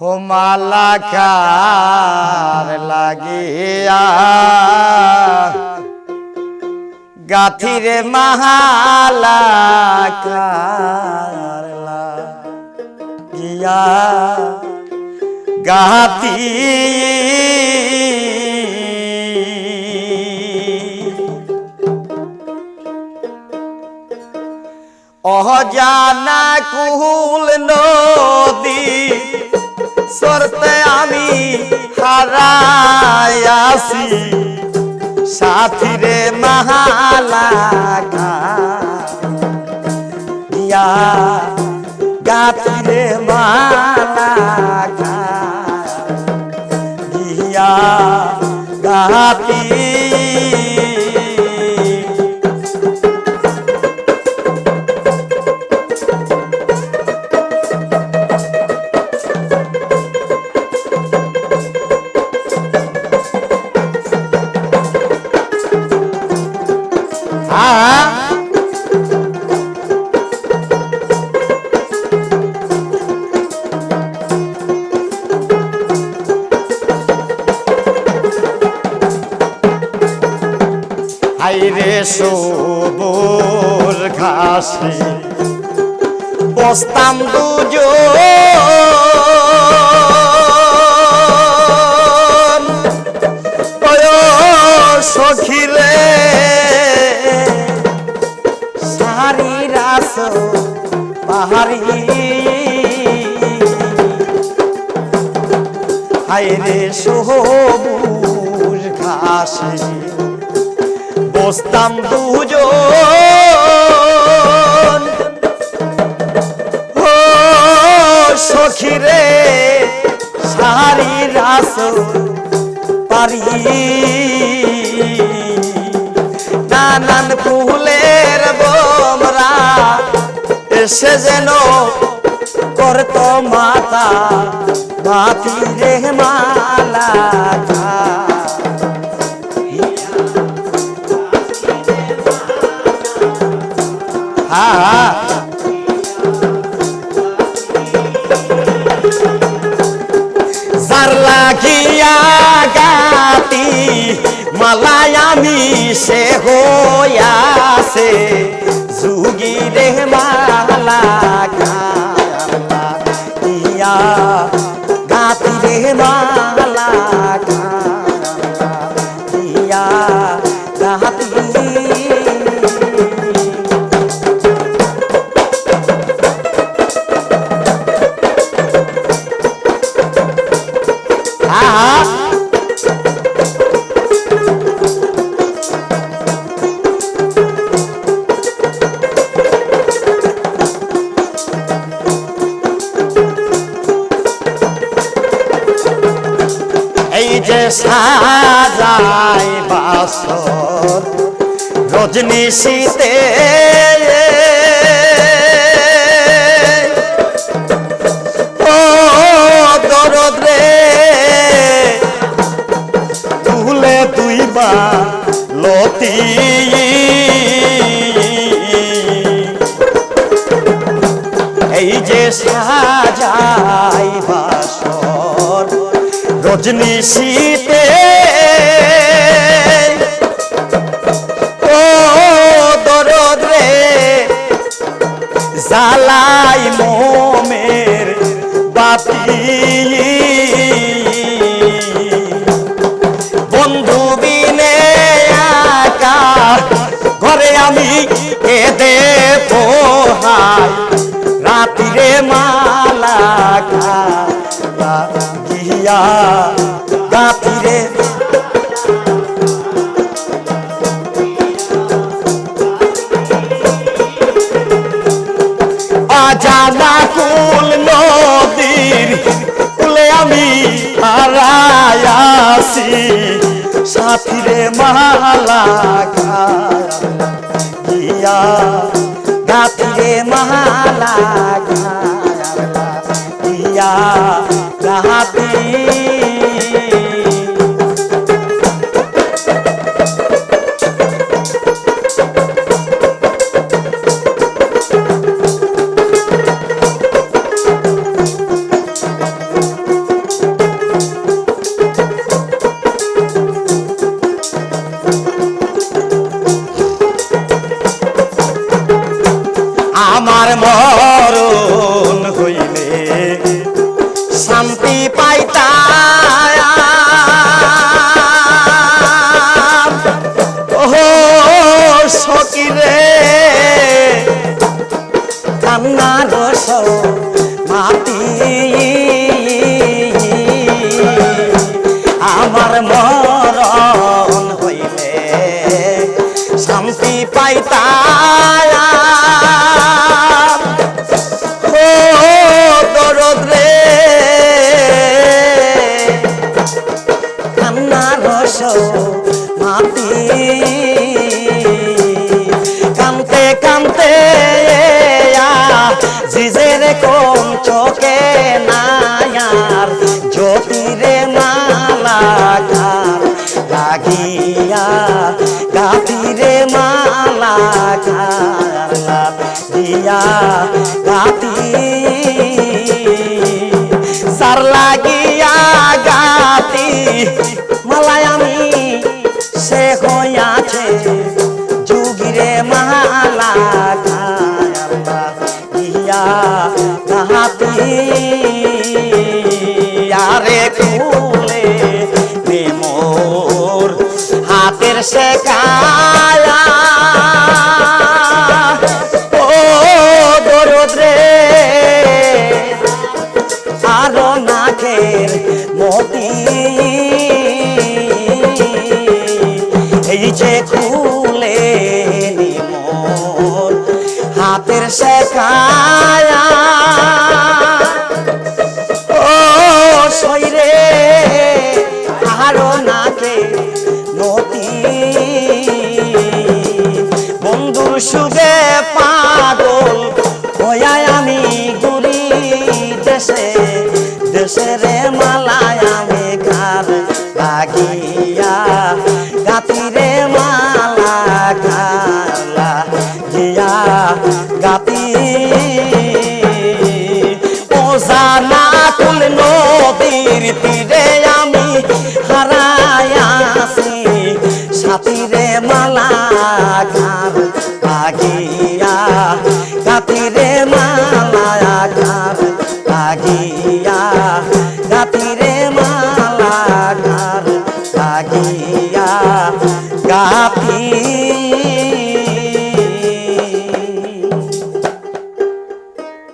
হোমালা কার লাগিয়া। গাথিরে মাহালা কার লাগিয়া। গাতি অজানা কুহুল নদী হারায়াসি সাথীরে মাহালাকা। ইয়া গাথিরে মালা ইয়া গাতি সবুর ঘাসে। বস্তাম ওয় সখিলে সারি রাস পাহাড়ি। হাইরে সবুজ ঘাসে। বসতাম দুজন। ও সখিরে, সারি রাস পারি। নানান ফুলের বোমরা এসে যেন করত মাতা মাতি রে মালা। যার লাগিয়া গাতি মালাই আমি সে হইয়াছে যুগি রে মালা গাতি রে মালা যে সাজাই বাসর রজনী রজনী শীতে। ও দরদ জালাই মোমের বাতি। বন্ধু বিনে একা ঘরে আমি কেঁদে পোহাই। রাতিরে মালা গিয়া গাতিরে সাথীরে মহালা গিয়া গাতিরে মালা গিয়া মাটি আমার মরণ হইলে শান্তি পাইতাম। মালায় আমি সে হইয়াছে যুগিরে মালা ইয়া গাতি আরে কুলে মোর হাতের সে কায়া দেশে, দেশের মালায় আমি ঘর লাগিয়া গাতিরে মালা খালা গিয়া গাতি। ও জানা কুল নদীর তীরে